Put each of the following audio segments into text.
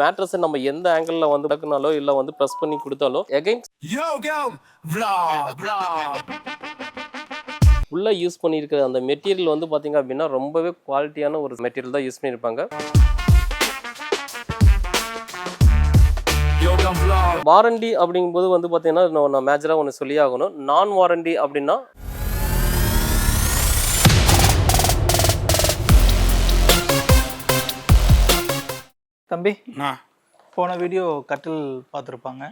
மேட்ரஸை நம்ம எந்த ஆங்கிளில் வந்து டக்குனாலோ இல்லை வந்து ப்ரெஸ் பண்ணி கொடுத்தாலோ எகைன். உள்ள யூஸ் பண்ணியிருக்கிற அந்த மெட்டீரியல் வந்து பார்த்தீங்க அப்படின்னா ரொம்பவே குவாலிட்டியான ஒரு மெட்டீரியல் தான் யூஸ் பண்ணியிருப்பாங்க. வாரண்டி அப்படிங்கும்போது வந்து பார்த்தீங்கன்னா நான் மேஜராக ஒன்று சொல்லி ஆகணும் நான் வாரண்டி அப்படின்னா தம்பி நான் போன வீடியோ கட்டில் பார்த்துருப்பாங்க.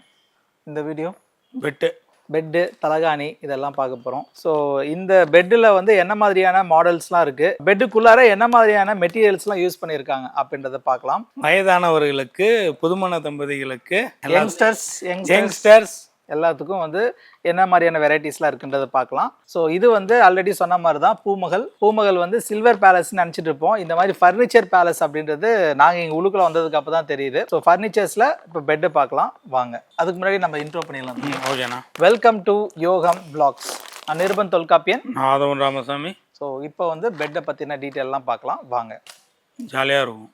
இந்த வீடியோ? பெட்டு. பெட்டு தலகாணி இதெல்லாம் பார்க்க போகிறோம் ஸோ இந்த பெட்டில் வந்து என்ன மாதிரியான மாடல்ஸ்லாம் இருக்குது பெட்டுக்குள்ளார என்ன மாதிரியான மெட்டீரியல்ஸ்லாம் யூஸ் பண்ணியிருக்காங்க அப்படின்றத பார்க்கலாம். வயதானவர்களுக்கு புதுமண தம்பதிகளுக்கு யங்ஸ்டர்ஸ் யங்ஸ்டர்ஸ் எல்லாத்துக்கும் வந்து என்ன மாதிரியான வெரைட்டிஸ்லாம் இருக்குன்றதை பார்க்கலாம். ஸோ இது வந்து ஆல்ரெடி சொன்ன மாதிரி தான் பூமகள். பூமகள் வந்து சில்வர் பேலஸ்னு நினச்சிட்டு இருப்போம். இந்த மாதிரி ஃபர்னிச்சர் பேலஸ் அப்படின்றது நாங்கள் இங்கே உள்ளுக்குள்ள வந்ததுக்கு அப்போ தான் தெரியுது. ஸோ ஃபர்னிச்சர்ஸில் இப்போ பெட்டு பார்க்கலாம். வாங்க. அதுக்கு முன்னாடி நம்ம இன்ட்ரோ பண்ணிடலாம். ஓகேண்ணா welcome to Yogam blogs Nirupan Tholkappiyan. Aadhavan Ramasamy. So இப்போ வந்து பெட்டை பற்றின டீட்டெயிலாம் பார்க்கலாம். வாங்க. ஜாலியாக இருக்கும்.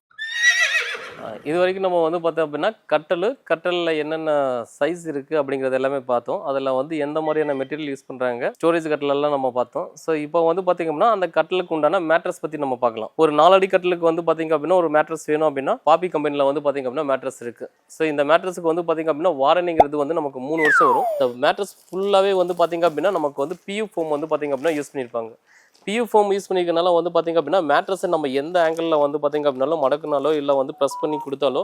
இது வரைக்கும் நம்ம வந்து பார்த்தோம் அப்படின்னா கட்டல் கட்டலில் என்னென்ன சைஸ் இருக்குது அப்படிங்கிறது எல்லாமே பார்த்தோம். அதில் வந்து எந்த மாதிரியான மெட்டீரியல் யூஸ் பண்ணுறாங்க ஸ்டோரேஜ் கட்டலெல்லாம் நம்ம பார்த்தோம். ஸோ இப்போ வந்து பார்த்தீங்கன்னா அந்த கட்டலுக்கு உண்டான மேட்ரஸ் பற்றி நம்ம பார்க்கலாம். ஒரு நாலடி கட்டலுக்கு வந்து பார்த்தீங்க அப்படின்னா ஒரு மேட்ரஸ் வேணும் அப்படின்னா பாப்பி கம்பெனியில் வந்து பார்த்தீங்க அப்படின்னா மேட்ரஸ் இருக்குது ஸோ இந்த மேட்ரஸுக்கு வந்து பார்த்தீங்க அப்படின்னா வாரணிங்கிறது வந்து நமக்கு மூணு வருஷம் வரும். இந்த மேட்ரஸ் ஃபுல்லாகவே வந்து பார்த்தீங்க அப்படின்னா நமக்கு வந்து பியூ ஃபோம் வந்து பார்த்திங்க அப்படின்னா யூஸ் பண்ணியிருப்பாங்க பியூ ஃபோம் யூஸ் பண்ணிக்கிறனால வந்து பார்த்திங்க அப்படின்னா மேட்ரஸை நம்ம எந்த ஆங்கிளில் வந்து பார்த்திங்க அப்படின்னாலும் மடக்குனாலோ இல்லை வந்து ப்ரெஸ் பண்ணி கொடுத்தாலோ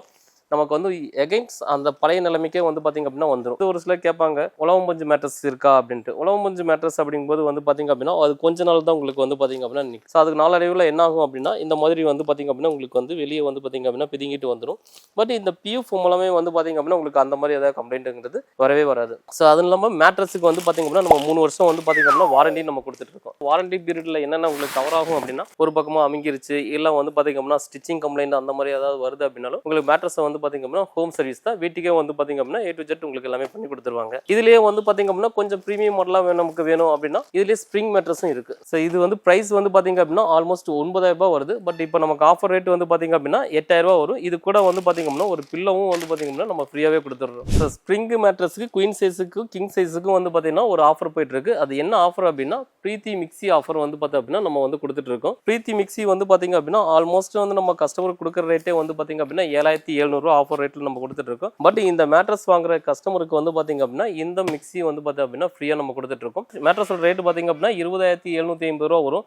நமக்கு வந்து எகைன்ஸ் அந்த பழைய நிலைமைக்கே வந்து பார்த்தீங்க அப்படின்னா வந்துடும் ஒரு சிலர் கேட்பாங்க உழவம் பஞ்சு மேட்ரஸ் இருக்கா? அப்படின்ட்டு. உழவம் பஞ்சு மேட்ரஸ் அப்படிங்கும்போது வந்து பார்த்தீங்க அப்படின்னா அது கொஞ்ச நாள் தான் உங்களுக்கு வந்து பார்த்தீங்க அப்படின்னா நிற்கும் ஸோ அதுக்கு நாளடைவில் என்ன ஆகும் அப்படின்னா இந்த மாதிரி வந்து பார்த்தீங்க அப்படின்னா உங்களுக்கு வந்து வெளியே வந்து பார்த்தீங்க அப்படின்னா பிதுங்கிட்டு வந்துடும் பட் இந்த பியூஃப் மூலமே வந்து பார்த்தீங்க அப்படின்னா உங்களுக்கு அந்த மாதிரி ஏதாவது கம்ப்ளைண்ட்டுங்கிறது வரவே வராது. ஸோ அது இல்லாமல் மேட்ரஸுக்கு வந்து பார்த்தீங்க அப்படின்னா நம்ம மூணு வருஷம் வந்து பார்த்தீங்க அப்படின்னா வாரண்டி நம்ம கொடுத்துட்டு இருக்கோம். வாரண்டி பீரியடில் என்னென்ன உங்களுக்கு கவர் ஆகும் அப்படின்னா ஒரு பக்கமாக அமைங்கிருச்சு இல்லை வந்து பார்த்தீங்க அப்படின்னா ஸ்டிச்சிங் கம்ப்ளைண்ட் அந்த மாதிரி ஏதாவது வருது அப்படின்னாலும் உங்களுக்கு மேட்ரஸை வந்து பார்த்தீங்க அப்படின்னா ஹோம் சர்வீஸ் தான். வீட்டுக்கே வந்து பார்த்தீங்க அப்படின்னா ஏ டு ஜெட் உங்களுக்கு எல்லாமே பண்ணி கொடுத்துருவாங்க. இதுலேயே வந்து பார்த்தீங்க அப்படின்னா கொஞ்சம் ப்ரீமியம் மாடலாக வேணும் நமக்கு வேணும் அப்படின்னா இதுலேயே ஸ்ப்ரிங் மேட்ரஸும் இருக்குது ஸோ இது வந்து ப்ரைஸ் வந்து பார்த்தீங்க அப்படின்னா ஆல்மோஸ்ட் ஒன்பதாயிரம் ரூபாய் வருது. பட் இப்போ நமக்கு ஆஃபர் ரேட் வந்து பார்த்தீங்க அப்படின்னா எட்டாயிரம் ரூபாய் வரும். இது கூட வந்து பார்த்தீங்க அப்படின்னா ஒரு பில்லவும் வந்து பார்த்தீங்க அப்படின்னா நம்ம ஃப்ரீயாகவே கொடுத்துட்றோம். ஸோ ஸ்ப்ரிங் மேட்ரஸுக்கு குயின் சைஸுக்கு கிங் சைஸுக்கும் வந்து பார்த்தீங்கன்னா ஒரு ஆஃபர் போயிட்டு இருக்கு. அது என்ன ஆஃபர் அப்படின்னா ப்ரீத்தி மிக்ஸி ஆஃபர் வந்து பார்த்தோம் அப்படின்னா நம்ம வந்து கொடுத்துட்டு இருக்கோம். பிரீத்தி மிக்ஸி வந்து பார்த்தீங்க அப்படின்னா ஆல்மோஸ்ட் வந்து நம்ம கஸ்டமருக்கு கொடுக்குற ரேட்டே வந்து பார்த்தீங்க அப்படின்னா ஏழாயிரத்தி ரூபா ஆஃபர் ரேட்டில் நம்ம கொடுத்துட்ருக்கோம் பட் இந்த மேட்ரஸ் வாங்குற கஸ்டமருக்கு வந்து பார்த்தீங்க அப்படின்னா இந்த மிக்ஸி வந்து பார்த்தோம் அப்படின்னா ஃப்ரீயாக நம்ம கொடுத்துட்ருக்கோம் மேட்ரஸோட ரேட் பார்த்தீங்க அப்படின்னா இருபதாயிரத்தி எழுநூற்றி ஐம்பது ரூபா வரும்.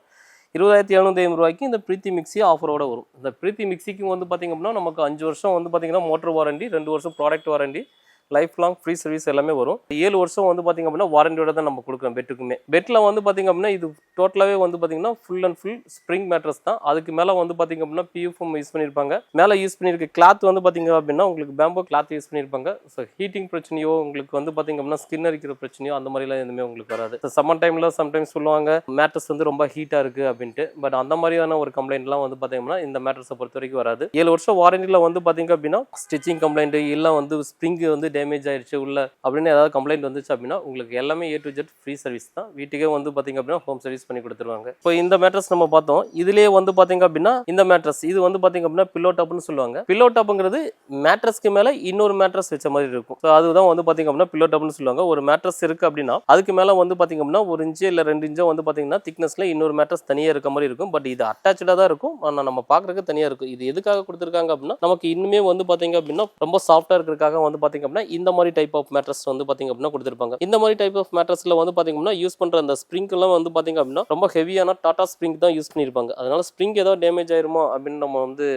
இருபதாயிரத்தி எழுநூத்தி ஐம்பது ரூபாய்க்கு இந்த பிரீத்தி மிக்ஸி ஆஃபரோட வரும். இந்த பிரீத்தி மிக்ஸிக்கும் வந்து பார்த்தீங்க அப்படின்னா நமக்கு அஞ்சு வருஷம் வந்து பார்த்தீங்கன்னா மோட்டர் வாரண்டி ரெண்டு வருஷம் product warranty life long free service எல்லாமே வரும். ஏழு வருஷம் வந்து பார்த்தீங்க அப்படின்னா வாரண்டியோட தான் நம்ம கொடுக்குறோம் பெட்டுக்குமே. பெட்டில் வந்து பார்த்தீங்க அப்படின்னா இது டோட்டலாகவே வந்து பார்த்தீங்கன்னா full and full spring mattress தான். அதுக்கு மேலே வந்து பார்த்தீங்க அப்படின்னா பியூஃபம் யூஸ் பண்ணியிருப்பாங்க மேலே யூஸ் பண்ணியிருக்க கிளாத் வந்து பார்த்தீங்க அப்படின்னா உங்களுக்கு பேம்போ கிளாத் யூஸ் பண்ணியிருப்பாங்க ஸோ ஹீட்டிங் பிரச்சனையோ உங்களுக்கு வந்து பார்த்தீங்க அப்படின்னா ஸ்கின் அரிக்கிற பிரச்சனையோ அந்த மாதிரிலாம் எதுவுமே உங்களுக்கு வராது. சம்மர் டைமில் சம்டைம்ஸ் சொல்லுவாங்க மேட்ரஸ் வந்து ரொம்ப ஹீட்டாக இருக்குது அப்படின்ட்டு. பட் அந்த மாதிரியான ஒரு கம்ப்ளைண்ட்லாம் வந்து பார்த்திங்கன்னா இந்த மேட்ரஸை பொறுத்த வரைக்கும் வராது. ஏழு வருஷம் வாரண்டியில் வந்து பார்த்தீங்க அப்படின்னா ஸ்டிச்சிங் கம்ப்ளைண்ட்டு இல்லை வந்து ஸ்ப்ரிங் வந்து டேமேஜ் ஆயிடுச்சு உள்ள அப்படின்னு ஏதாவது கம்ப்ளைண்ட் வந்துச்சு அப்படின்னா உங்களுக்கு எல்லாமே A to Z free service தான். வீட்டுக்கே வந்து பார்த்தீங்க அப்படின்னா ஹோம் சர்வீஸ் பண்ணி கொடுத்துருவாங்க. இப்போ இந்த மேட்ரஸ் நம்ம பார்த்தோம். இதுலேயே வந்து பார்த்தீங்க அப்படின்னா இந்த மேட்ரஸ் இது வந்து பார்த்தீங்க அப்படின்னா பில்லோ டாப்னு சொல்லுவாங்க. பில்லோ டாப்ங்கிறது மேட்ரஸ்க்கு மேலே இன்னொரு மேட்ரஸ் வச்ச மாதிரி இருக்கும். ஸோ அதுதான் வந்து பார்த்தீங்க அப்படின்னா பில்லோ டாப்னு சொல்லுவாங்க. ஒரு மேட்ரஸ் இருக்கு அப்படின்னா அதுக்கு மேலே வந்து பார்த்தீங்க அப்படின்னா ஒரு இன்ச்சு இல்லை ரெண்டு இன்ச்சோ வந்து பார்த்தீங்கன்னா திக்னஸில் இன்னொரு மேட்ரஸ் தனியாக இருக்க மாதிரி இருக்கும். பட் இது அட்டாச்சாக தான் இருக்கும். ஆனால் நம்ம பார்க்குறதுக்கு தனியாக இருக்கும் இது எதுக்காக கொடுத்துருக்காங்க அப்படின்னா நமக்கு இன்னுமே வந்து பார்த்தீங்க அப்படின்னா ரொம்ப சாஃப்டாக இருக்கிறதுக்காக வந்து பார்த்தீங்க அப்படின்னா இந்த மாதிரி டைப் ஆஃப் மேட்ரஸ் வந்து பார்த்தீங்க அப்படின்னா கொடுத்துருப்பாங்க. இந்த மாதிரி டைப் ஆஃப் மேட்ரஸில் வந்து பார்த்தீங்க அப்படின்னா யூஸ் பண்ணுற அந்த ஸ்ப்ரிங்கெல்லாம் வந்து பார்த்தீங்க அப்படின்னா ரொம்ப ஹெவியான டாட்டா ஸ்ப்ரிங் தான் யூஸ் பண்ணியிருப்பாங்க அதனால் ஸ்ப்ரிங் ஏதாவது டேமேஜ் ஆயிருமா அப்படின்னு நம்ம வந்து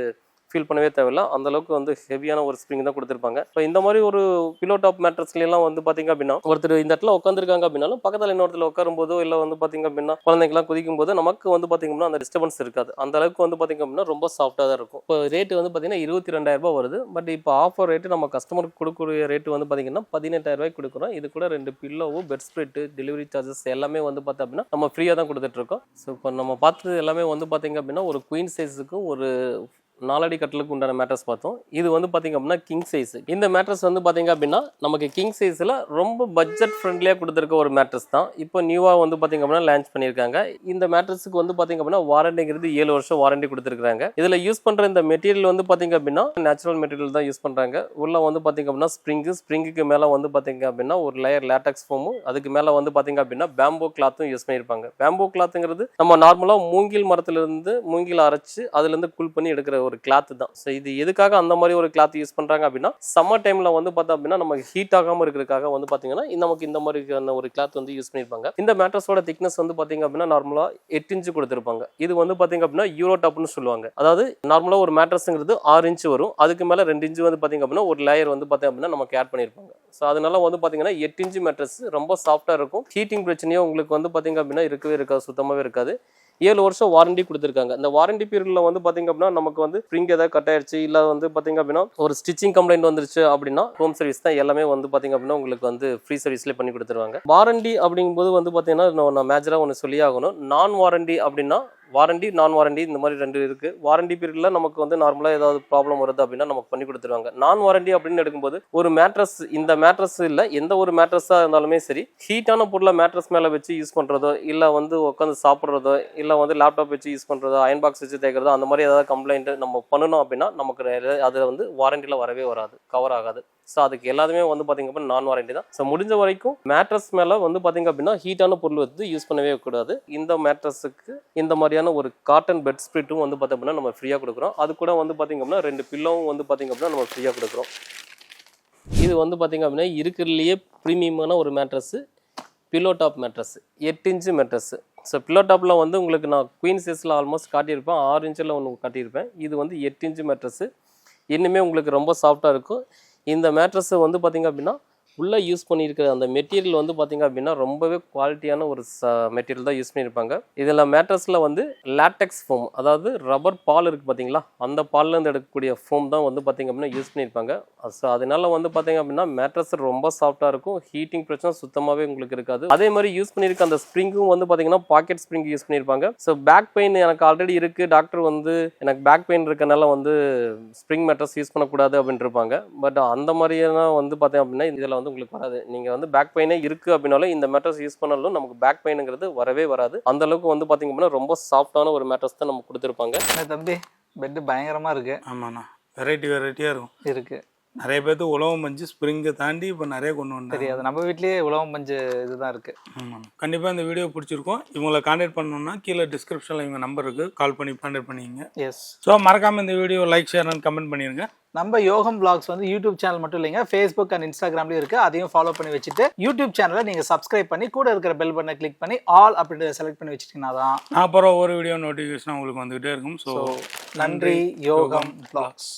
ஃபீல் பண்ணவே தேவையில்ல. அந்த அளவுக்கு வந்து ஹெவியான ஒரு ஸ்ப்ரிங் தான் கொடுத்துருப்பாங்க. இப்போ இந்த மாதிரி ஒரு பிலோ டாப் மேட்ரஸ்லாம் வந்து பார்த்தீங்க அப்படின்னா ஒருத்தர் இந்த இடத்துல உட்காந்துருக்காங்க அப்படின்னாலும் பக்கத்தில் இன்னொருத்தில் உட்காரும்போதோ இல்லை வந்து பார்த்தீங்க அப்படின்னா குழந்தைங்கலாம் குதிக்கும் போது நமக்கு வந்து பார்த்தீங்க அப்படின்னா அந்த டிஸ்டர்பன்ஸ் இருக்காது. அந்த அளவுக்கு வந்து பார்த்தீங்க அப்படின்னா ரொம்ப சாஃப்டாக தான் இருக்கும். இப்போ ரேட்டு வந்து பார்த்தீங்கன்னா இருபத்தி ரெண்டாயிரம் வருது. பட் இப்போ ஆஃபர் ரேட்டு நம்ம கஸ்டமருக்கு கொடுக்கக்கூடிய ரேட்டு வந்து பார்த்தீங்கன்னா பதினெட்டாயிரம் ரூபாய்க்கு கொடுக்குறோம். இது கூட ரெண்டு பில்லோவும் பெட் ஸ்ப்ரெட்டு டெலிவரி சார்ஜஸ் எல்லாமே வந்து பார்த்தோம் அப்படின்னா நம்ம ஃப்ரீயாக தான் கொடுத்துட்டு இருக்கோம். ஸோ இப்போ நம்ம பார்த்தது எல்லாமே வந்து பார்த்தீங்க அப்படின்னா ஒரு குயின் சைஸுக்கும் ஒரு நாலடி கட்டலுக்கு உண்டான மேட்ரஸ் பார்த்தோம். இது வந்து பார்த்தீங்க அப்படின்னா கிங் சைஸ் இந்த மேட்ரஸ் வந்து பார்த்தீங்க அப்படின்னா நமக்கு கிங் சைஸில் ரொம்ப பட்ஜெட் ஃப்ரெண்ட்லியாக கொடுத்துருக்க ஒரு மேட்ரஸ் தான். இப்போ நியூவாக வந்து பார்த்தீங்க அப்படின்னா லான்ச் பண்ணியிருக்காங்க. இந்த மேட்ரஸுக்கு வந்து பார்த்தீங்க அப்படின்னா வாரண்டிங்கிறது ஏழு வருஷம் வாரண்டி கொடுத்துருக்காங்க இதில் யூஸ் பண்ணுற இந்த மெட்டீரியல் வந்து பார்த்தீங்க அப்படின்னா நேச்சுரல் மெட்டீரியல் தான் யூஸ் பண்ணுறாங்க உள்ள வந்து பார்த்தீங்க அப்படின்னா ஸ்ப்ரிங்கு ஸ்ப்ரிங்குக்கு மேலே வந்து பார்த்திங்க அப்படின்னா ஒரு லேயர் லேட்டக்ஸ் ஃபோமும் அதுக்கு மேலே வந்து பார்த்தீங்க அப்படின்னா பேம்போ கிளாத்தும் யூஸ் பண்ணியிருப்பாங்க. பேம்போ கிளாத்துங்கிறது நம்ம நார்மலாக மூங்கில் மரத்துலேருந்து மூங்கில் அரைச்சு அதுலேருந்து கூல் பண்ணி எடுக்கிற ஒரு ஒரு கிளாத் தான். ஸோ இது எதுக்காக அந்த மாதிரி ஒரு கிளாத் யூஸ் பண்ணுறாங்க அப்படின்னா சம்மர் டைமில் வந்து பார்த்தோம் அப்படின்னா நமக்கு ஹீட் ஆகாமல் இருக்கிறதுக்காக வந்து பார்த்தீங்கன்னா நமக்கு இந்த மாதிரியான ஒரு கிளாத் வந்து யூஸ் பண்ணியிருப்பாங்க இந்த மேட்ரஸோட திக்னஸ் வந்து பார்த்தீங்க அப்படின்னா நார்மலாக எட்டு இன்ச்சு கொடுத்துருப்பாங்க. இது வந்து பார்த்தீங்க அப்படின்னா யூரோ டாப்னு சொல்லுவாங்க. அதாவது நார்மலாக ஒரு மேட்ரஸுங்கிறது ஆறு இன்ச்சு வரும். அதுக்கு மேலே ரெண்டு இன்ச்சு வந்து பார்த்தீங்க அப்படின்னா ஒரு லேயர் வந்து பார்த்தீங்க அப்படின்னா நமக்கு ஆட் பண்ணியிருப்பாங்க ஸோ அதனால வந்து பார்த்தீங்கன்னா எட்டு இன்ச்சு மேட்ரஸ் ரொம்ப சாஃப்டாக இருக்கும். ஹீட்டிங் பிரச்சனையோ உங்களுக்கு வந்து பார்த்தீங்க அப்படின்னா இருக்கவே இருக்காது சுத்தமாகவே இருக்காது. ஏழு வருஷம் வாரண்டி கொடுத்துருக்காங்க. இந்த வாரண்டி பீரியட்ல வந்து பாத்தீங்க அப்படின்னா நமக்கு வந்து ஸ்ப்ரிங் ஏதாவது கட் ஆயிடுச்சு இல்ல வந்து பாத்தீங்க அப்படின்னா ஒரு ஸ்டிச்சிங் கம்ப்ளைண்ட் வந்துருச்சு அப்படின்னா ஹோம் சர்வீஸ் தான் எல்லாமே வந்து பாத்தீங்க அப்படின்னா உங்களுக்கு வந்து ஃப்ரீ சர்வீஸ்லேயே பண்ணி கொடுத்துருவாங்க. வாரண்டி அப்படிங்கும்போது வந்து பாத்தீங்கன்னா நான் நான் மேஜரா ஒன்று சொல்லி ஆகணும். நான் வாரண்டி அப்படின்னா வாரண்டி நான் வாரண்டி இந்த மாதிரி ரெண்டு இருக்கு. வாரண்டி பீரியட்ல நமக்கு வந்து நார்மலா ஏதாவது ப்ராப்ளம் வருது அப்படின்னா நமக்கு பண்ணி கொடுத்துருவாங்க. நான் வாரண்டி அப்படின்னு எடுக்கும்போது ஒரு மேட்ரஸ் இந்த மேட்ரஸ் இல்ல எந்த ஒரு மேட்ரஸா இருந்தாலுமே சரி ஹீட்டான பொருளை மேட்ரஸ் மேல வச்சு யூஸ் பண்றதோ இல்ல வந்து உட்காந்து சாப்பிட்றதோ இல்ல வந்து லேப்டாப் வச்சு யூஸ் பண்றதோ அயன் பாக்ஸ் வச்சு தேய்க்கிறதோ அந்த மாதிரி ஏதாவது கம்ப்ளைண்ட் நம்ம பண்ணணும் அப்படின்னா நமக்கு ரெ- அது வந்து வாரண்டியில் வரவே வராது கவர் ஆகாது. ஸோ அதுக்கு எல்லாத்துமே வந்து பார்த்திங்க அப்படின்னா நான் வாரண்டி தான். ஸோ முடிஞ்ச வரைக்கும் மேட்ரஸ் மேலே வந்து பார்த்திங்க அப்படின்னா ஹீட்டான பொருள் வந்து யூஸ் பண்ணவே கூடாது. இந்த மேட்ரஸுக்கு இந்த மாதிரியான ஒரு காட்டன் பெட் ஸ்ப்ரிட்டும் வந்து பார்த்தோம் அப்படின்னா நம்ம ஃப்ரீயாக கொடுக்குறோம். அது கூட வந்து பார்த்திங்க அப்படின்னா ரெண்டு பில்லோவும் வந்து பார்த்திங்க அப்படின்னா நம்ம ஃப்ரீயாக கொடுக்குறோம். இது வந்து பார்த்திங்க அப்படின்னா இருக்கிறதுலையே ப்ரீமியமான ஒரு மேட்ரஸ்ஸு பில்லோ டாப் மேட்ரஸ் எட்டு இன்ச்சு மேட்ரஸ் ஸோ பில்லோ டாப்பில் வந்து உங்களுக்கு நான் குயின் சைஸில் ஆல்மோஸ்ட் காட்டியிருப்பேன். ஆறு இன்ச்சில் ஒன்று காட்டியிருப்பேன். இது வந்து எட்டு இன்ச்சு மேட்ரஸ்ஸு இன்னுமே உங்களுக்கு ரொம்ப சாஃப்டாக இருக்கும். இந்த மேட்ரஸ் வந்து பார்த்தீங்க அப்படின்னா உள்ளே யூஸ் பண்ணியிருக்கிற அந்த மெட்டீரியல் வந்து பார்த்தீங்க அப்படின்னா ரொம்பவே குவாலிட்டியான ஒரு மெட்டீரியல் தான் யூஸ் பண்ணியிருப்பாங்க. இதில் மேட்ரஸில் வந்து லேட்டெக்ஸ் ஃபோம் அதாவது ரப்பர் பால் இருக்குது பார்த்தீங்களா அந்த பால்லேருந்து எடுக்கக்கூடிய ஃபோம் தான் வந்து பார்த்தீங்க அப்படின்னா யூஸ் பண்ணியிருப்பாங்க. ஸோ அதனால வந்து பார்த்தீங்க அப்படின்னா மேட்ரஸ் ரொம்ப சாஃப்ட்டாக இருக்கும். ஹீட்டிங் பிரச்சனை சுத்தமாகவே உங்களுக்கு இருக்காது. அதே மாதிரி யூஸ் பண்ணியிருக்க அந்த ஸ்ப்ரிங்கும் வந்து பார்த்தீங்கன்னா பாக்கெட் ஸ்ப்ரிங் யூஸ் பண்ணியிருப்பாங்க. ஸோ பேக் பெயின் எனக்கு ஆல்ரெடி இருக்குது டாக்டர் வந்து எனக்கு பேக் பெயின் இருக்கனால வந்து ஸ்ப்ரிங் மேட்ரஸ் யூஸ் பண்ணக்கூடாது அப்படின்ட்டு இருப்பாங்க. பட் அந்த மாதிரியான வந்து பார்த்தீங்க அப்படின்னா இதில் வந்து உங்களுக்கு வராது. நீங்கள் வந்து பேக் பெயினே இருக்குது அப்படின்னாலும் இந்த மேட்ரஸ் யூஸ் பண்ணாலும் நமக்கு பேக் பெயினுங்கிறது வரவே வராது. அந்த அளவுக்கு வந்து பார்த்தீங்க அப்படின்னா ரொம்ப சாஃப்டான ஒரு மேட்ரஸ் தான் நமக்கு கொடுத்துருப்பாங்க. என்ன தம்பி பெட்டு பயங்கரமா இருக்கு. ஆமாண்ணா. வெரைட்டி வெரைட்டியாக இருக்கும். இருக்கு. நிறைய பேர்த்து உழவம் பஞ்சு ஸ்ப்ரிங்கை தாண்டி இப்போ நிறைய கொண்டு வந்தாங்க தெரியாது. நம்ம வீட்லயே உலகம் பஞ்சு இதுதான் இருக்கு. ஆமாண்ணா கண்டிப்பாக இந்த வீடியோ பிடிச்சிருக்கோம். இவங்களை காண்டாக்ட் பண்ணணும்னா கீழே டிஸ்கிரிப்ஷனில் இவங்க நம்பர் இருக்குது கால் பண்ணி காண்டாக்ட் பண்ணிங்க எஸ் ஸோ மறக்காமல் இந்த video like share and comment பண்ணிடுங்க நம்ம யோகம் பிளாக்ஸ் வந்து யூடியூப் சேனல் மட்டும் இல்லைங்க. ஃபேஸ்புக் அண்ட் இன்ஸ்டாகிராம்லயும் இருக்கு. அதையும் ஃபாலோ பண்ணி வச்சுட்டு யூடியூப் சேனலை நீங்க சப்ஸ்கிரைப் பண்ணி கூட இருக்கிற பெல் பட்டனை கிளிக் பண்ணி ஆல் அப்படின்றத செலக்ட் பண்ணி வச்சிட்டீங்கன்னா தான் நான் அப்புறம் ஒரு வீடியோ நோட்டிஃபிகேஷன் உங்களுக்கு வந்துகிட்டே இருக்கும். ஸோ நன்றி. யோகம் பிளாக்ஸ்